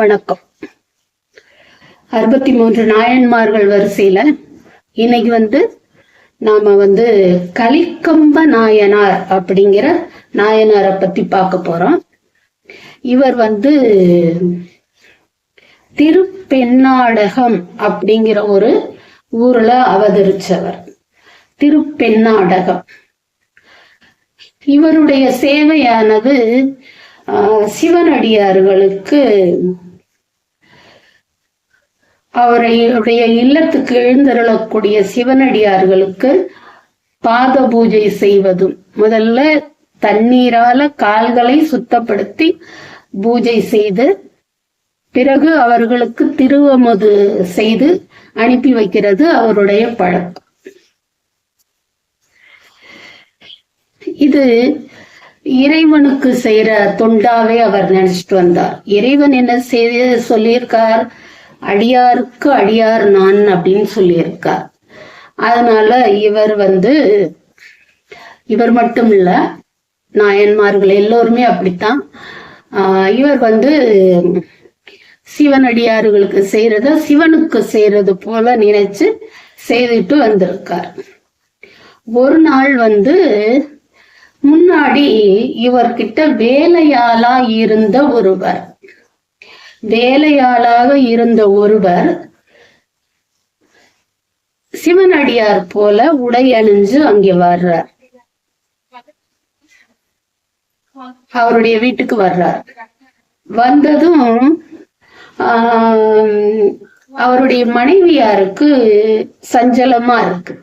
வணக்கம். அறுபத்தி மூன்று நாயன்மார்கள் வரிசையில இன்னைக்கு வந்து நாம வந்து கலிக்கம்ப நாயனார் அப்படிங்கிற நாயனாரை பத்தி பார்க்க போறோம். இவர் வந்து திருப்பெண்ணாடகம் அப்படிங்கிற ஒரு ஊர்ல அவதரிச்சவர். திருப்பெண்ணாடகம். இவருடைய சேவையானது ஆஹ், சிவனடியார்களுக்கு அவருடைய இல்லத்துக்கு எழுந்தருளக்கூடிய சிவனடியார்களுக்கு பாத பூஜை செய்வதும் முதல்ல தண்ணீரால கால்களை சுத்தப்படுத்தி பூஜை செய்து பிறகு அவர்களுக்கு திருவமுது செய்து அனுப்பி வைக்கிறது அவருடைய பழக்கம். இது இறைவனுக்கு செய்யற தொண்டாவே அவர் நினைச்சிட்டு வந்தார். இறைவன் என்ன செய்ய சொல்லியிருக்கார்? அடியாருக்கு அடியார் நான் அப்படின்னு சொல்லியிருக்கார். அதனால இவர் வந்து இவர் மட்டும் இல்ல நாயன்மார்கள் எல்லோருமே அப்படித்தான். ஆஹ் இவர் வந்து சிவனடியார்களுக்கு செய்யறத சிவனுக்கு செய்யறது போல நினைச்சு செய்துட்டு வந்திருக்கார். ஒரு நாள் வந்து முன்னாடி இவர்கிட்ட வேலையாளா இருந்த ஒருவர் வேலையாளாக இருந்த ஒருவர் சிவனடியார் போல உடை அணிஞ்சு அங்கே வர்றார். அவருடைய வீட்டுக்கு வர்றார். வந்ததும் அவருடைய மனைவியாருக்கு சஞ்சலமா இருக்கு.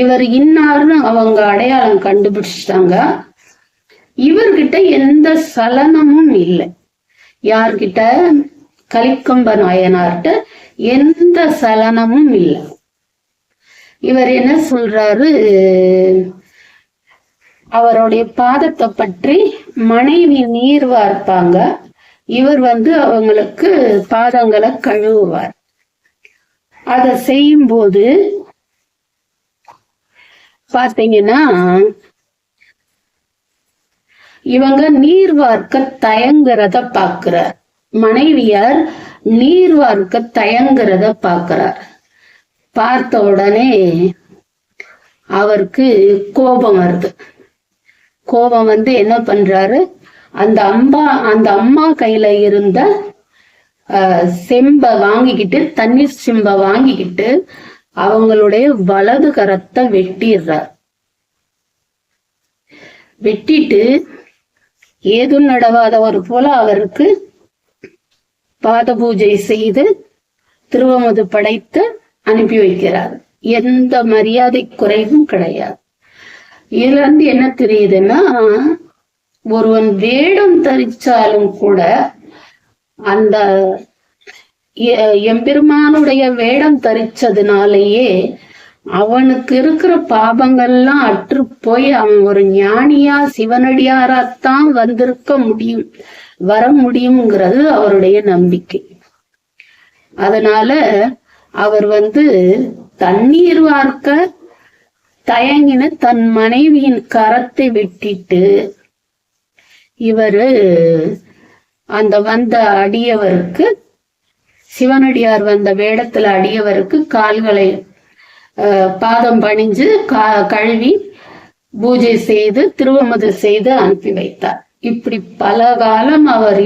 இவர் இன்னார்னு அவங்க அடையாளம் கண்டுபிடிச்சிட்டாங்க. இவர்கிட்ட எந்த சலனமும் இல்லை. யார்கிட்ட? கலிக்கம்ப நாயனார்கிட்ட. எந்த சலனமும் இல்லை. இவர் என்ன சொல்றாரு? அவருடைய பாதத்தை பற்றி மனைவி நீர் வார்ப்பாங்க இவர் வந்து அவங்களுக்கு பாதங்களை கழுவுவார். அதை செய்யும்போது பாத்தீங்கன்னா இவங்க நீர் வார்க்க தயங்குறத பாக்குறார். மனைவியார் நீர் வார்க்க தயங்குறத பாக்குறார். பார்த்த உடனே அவருக்கு கோபம் வருது. கோபம் வந்து என்ன பண்றாரு? அந்த அம்மா அந்த அம்மா கையில இருந்த ஆஹ், செம்ப வாங்கிக்கிட்டு தண்ணீர் செம்ப வாங்கிக்கிட்டு அவங்களுடைய வலது கரத்தை வெட்டிடுறார். வெட்டிட்டு ஏதும் நடவாதவர் போல அவருக்கு பாத பூஜை செய்து திருவமுது படைத்து அனுப்பி வைக்கிறார். எந்த மரியாதை குறைவும் கிடையாது. இதுல இருந்து என்ன தெரியுதுன்னா ஒருவன் வேடம் தரிச்சாலும் கூட அந்த எ- எம்பெருமானுடைய வேடம் தரிச்சதுனாலேயே அவனுக்கு இருக்கிற பாபங்கள்லாம் அற்று போய் அவன் ஒரு ஞானியா சிவனடியாராத்தான் வந்திருக்க முடியும் வர முடியுங்கிறது அவருடைய நம்பிக்கை. அதனால அவர் வந்து தண்ணீர் வார்க்க தயங்கின தன் மனைவியின் கரத்தை வெட்டிட்டு இவரு அந்த வந்த அடியவருக்கு சிவனடியார் வந்த வேடத்துல அடியவருக்கு கால்களை பாதம் பணிஞ்சு கா கழுவி பூஜை செய்து திருவமுது செய்து அனுப்பி வைத்தார். இப்படி பல காலம் அவர்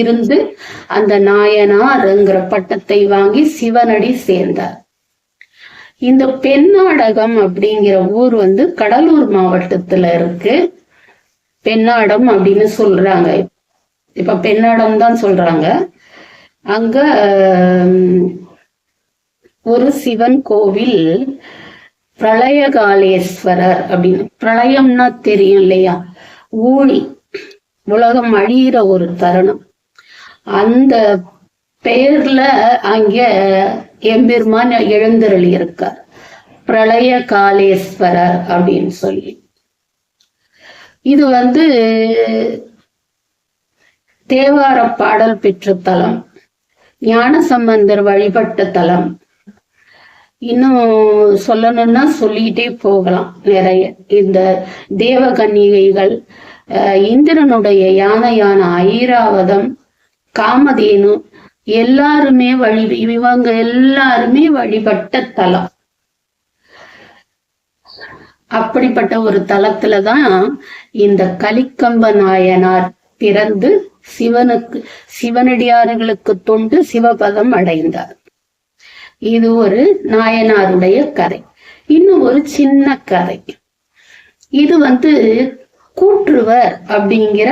இருந்து அந்த நாயனார்ங்கிற பட்டத்தை வாங்கி சிவனடி சேர்ந்தார். இந்த பெண்ணாடகம் அப்படிங்கிற ஊர் வந்து கடலூர் மாவட்டத்துல இருக்கு. பெண்ணாடம் அப்படின்னு சொல்றாங்க. இப்ப பெண்ணாடம் தான் சொல்றாங்க. அங்க ஒரு சிவன் கோவில் பிரளயகாலேஸ்வரர் அப்படின்னு. பிரளயம்னா தெரியும் இல்லையா? ஊழி உலகம் அழியிற ஒரு தருணம். அந்த பெயர்ல அங்க எம்பெருமான் எழுந்தருளி இருக்கார் பிரளய காலேஸ்வரர் அப்படின்னு சொல்லி. இது வந்து தேவார பாடல் பெற்ற தலம். ஞானசம்பந்தர் வழிபட்ட தலம். இன்னும் சொல்லணும்னா சொல்லிக்கிட்டே போகலாம் நிறைய. இந்த தேவகன்னிகைகள் அஹ், இந்திரனுடைய யானையான ஐராவதம் காமதேனு எல்லாருமே வழி இவங்க எல்லாருமே வழிபட்ட தலம். அப்படிப்பட்ட ஒரு தலத்துலதான் இந்த கலிக்கம்ப நாயனார் பிறந்து சிவனுக்கு சிவனடியார்களுக்கு தொண்டு சிவபதம் அடைந்தார். இது ஒரு நாயனாருடைய கதை. இன்னும் ஒரு சின்ன கதை. இது வந்து கூற்றுவர் அப்படிங்கிற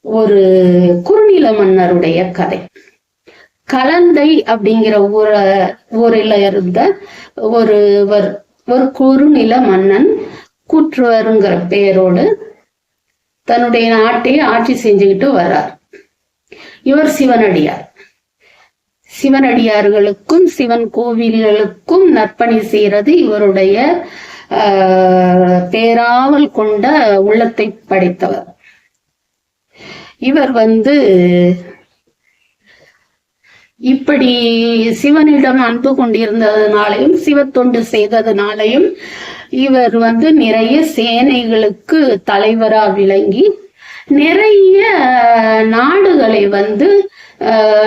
ஒரு குறுநில மன்னருடைய கதை. கலந்தை அப்படிங்கிற ஊர ஊரில் இருந்த ஒருவர் ஒரு குறுநில மன்னன் கூற்றுவருங்கிற பெயரோடு தன்னுடைய நாட்டை ஆட்சி செஞ்சுக்கிட்டு வர்றார் இவர் சிவனடியார். சிவனடியார்களுக்கும் சிவன் கோவில்களுக்கும் நற்பணி செய்யறது இவருடைய பேராவல் கொண்ட உள்ளத்தை படைத்தவர். இவர் வந்து இப்படி சிவனிடம் அன்பு கொண்டிருந்ததுனாலையும் சிவத்தொண்டு செய்ததுனாலையும் இவர் வந்து நிறைய சேனைகளுக்கு தலைவரா விளங்கி நிறைய நாடுகளை வந்து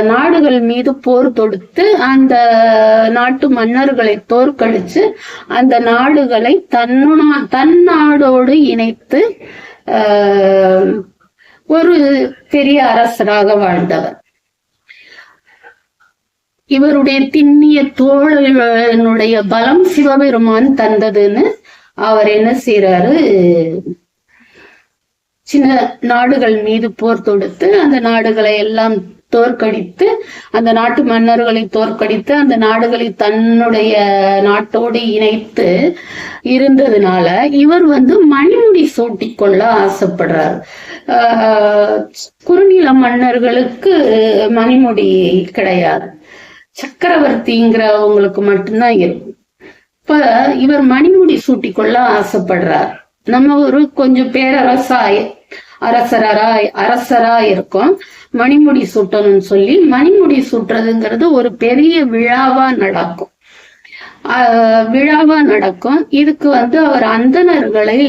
நாடுகள் மீது போர் தொடுத்து அந்த நாட்டு மன்னர்களை தோற்கடிச்சு அந்த நாடுகளை தன்னுனா தன் நாடோடு இணைத்து ஒரு பெரிய அரசராக வாழ்ந்தவர். இவருடைய திண்ணிய தோழனுடைய பலம் சிவபெருமான் தந்ததுன்னு அவர் என்ன செய்யறாரு சின்ன நாடுகள் மீது போர் தொடுத்து அந்த நாடுகளை எல்லாம் தோற்கடித்து அந்த நாட்டு மன்னர்களை தோற்கடித்து அந்த நாடுகளை தன்னுடைய நாட்டோடு இணைத்து இருந்ததுனால இவர் வந்து மணிமுடி சூட்டிக்கொள்ள ஆசைப்படுறார். குறுநில மன்னர்களுக்கு மணிமுடி கிடையாது. சக்கரவர்த்திங்கிறவங்களுக்கு மட்டும்தான் இருக்கும். இப்ப இவர் மணிமுடி சூட்டிக்கொள்ள ஆசைப்படுறார். நம்ம ஒரு கொஞ்சம் பேரரசாய அரசராய் அரசரா இருக்கும் மணிமுடி சூட்டணும்னு சொல்லி மணிமுடி சூட்டுறதுங்கிறது ஒரு பெரிய விழாவா நடக்கும். விழாவா நடக்கும். இதுக்கு வந்து அவர் அந்தணர்களை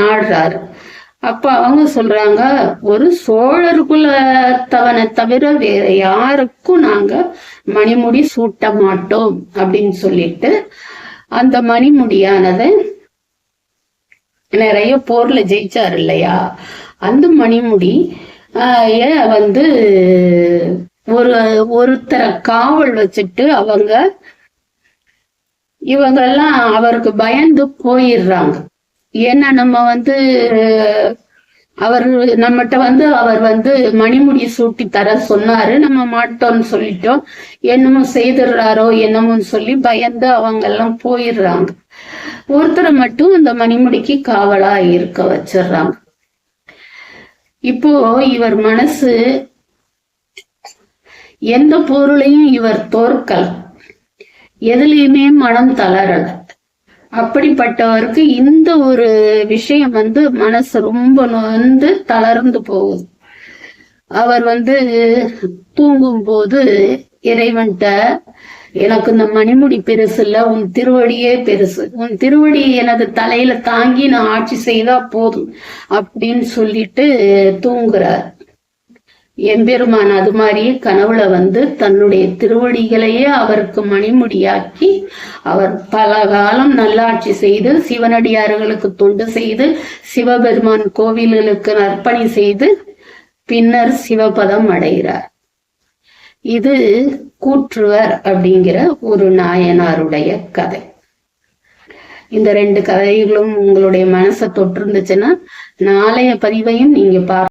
நாடுறாரு. அப்ப அவங்க சொல்றாங்க ஒரு சோழருக்குலத்தவனை தவிர வேற யாருக்கும் நாங்க மணிமுடி சூட்ட மாட்டோம் அப்படின்னு சொல்லிட்டு அந்த மணிமுடியானது நிறைய போர்ல ஜெயிச்சார் இல்லையா அந்த மணிமுடி வந்து ஒரு ஒருத்தரை காவல் வச்சுட்டு அவங்க இவங்க எல்லாம் அவருக்கு பயந்து போயிடுறாங்க. ஏன்னா நம்ம வந்து அவர் நம்மகிட்ட வந்து அவர் வந்து மணிமுடி சூட்டி தர சொன்னாரு. நம்ம மாட்டோம்னு சொல்லிட்டோம். என்னமோ செய்துடுறாரோ என்னமோன்னு சொல்லி பயந்து அவங்க எல்லாம் போயிடுறாங்க. ஒருத்தரை மட்டும் இந்த மணிமுடிக்கு காவலா இருக்க வச்சிடுறாங்க. இப்போ இவர் மனசு எந்த பொருளையும் இவர் தோற்கல். எதுலையுமே மனம் தளரல. அப்படிப்பட்டவருக்கு இந்த ஒரு விஷயம் வந்து மனசு ரொம்ப நொந்து தளர்ந்து போகுது. அவர் வந்து தூங்கும் போது இறைவன்கிட்ட எனக்கு இந்த மணிமுடி பெருசு இல்ல உன் திருவடியே பெருசு. உன் திருவடி எனது தலையில தாங்கி நான் ஆட்சி செய்தா போதும் அப்படின்னு சொல்லிட்டு தூங்குறார். எம்பெருமான் அது மாதிரியே கனவுல வந்து தன்னுடைய திருவடிகளையே அவருக்கு மணிமுடியாக்கி அவர் பல காலம் நல்லாட்சி செய்து சிவனடியார்களுக்கு தொண்டு செய்து சிவபெருமான் கோவில்களுக்கு நற்பணி செய்து பின்னர் சிவபதம் அடைகிறார். இது கூற்றுவர் அப்படிங்கிற ஒரு நாயனாருடைய கதை. இந்த ரெண்டு கதைகளும் உங்களுடைய மனசை தொட்டிருந்துச்சுன்னா நாளைய பதிவையும் நீங்க பார்க்க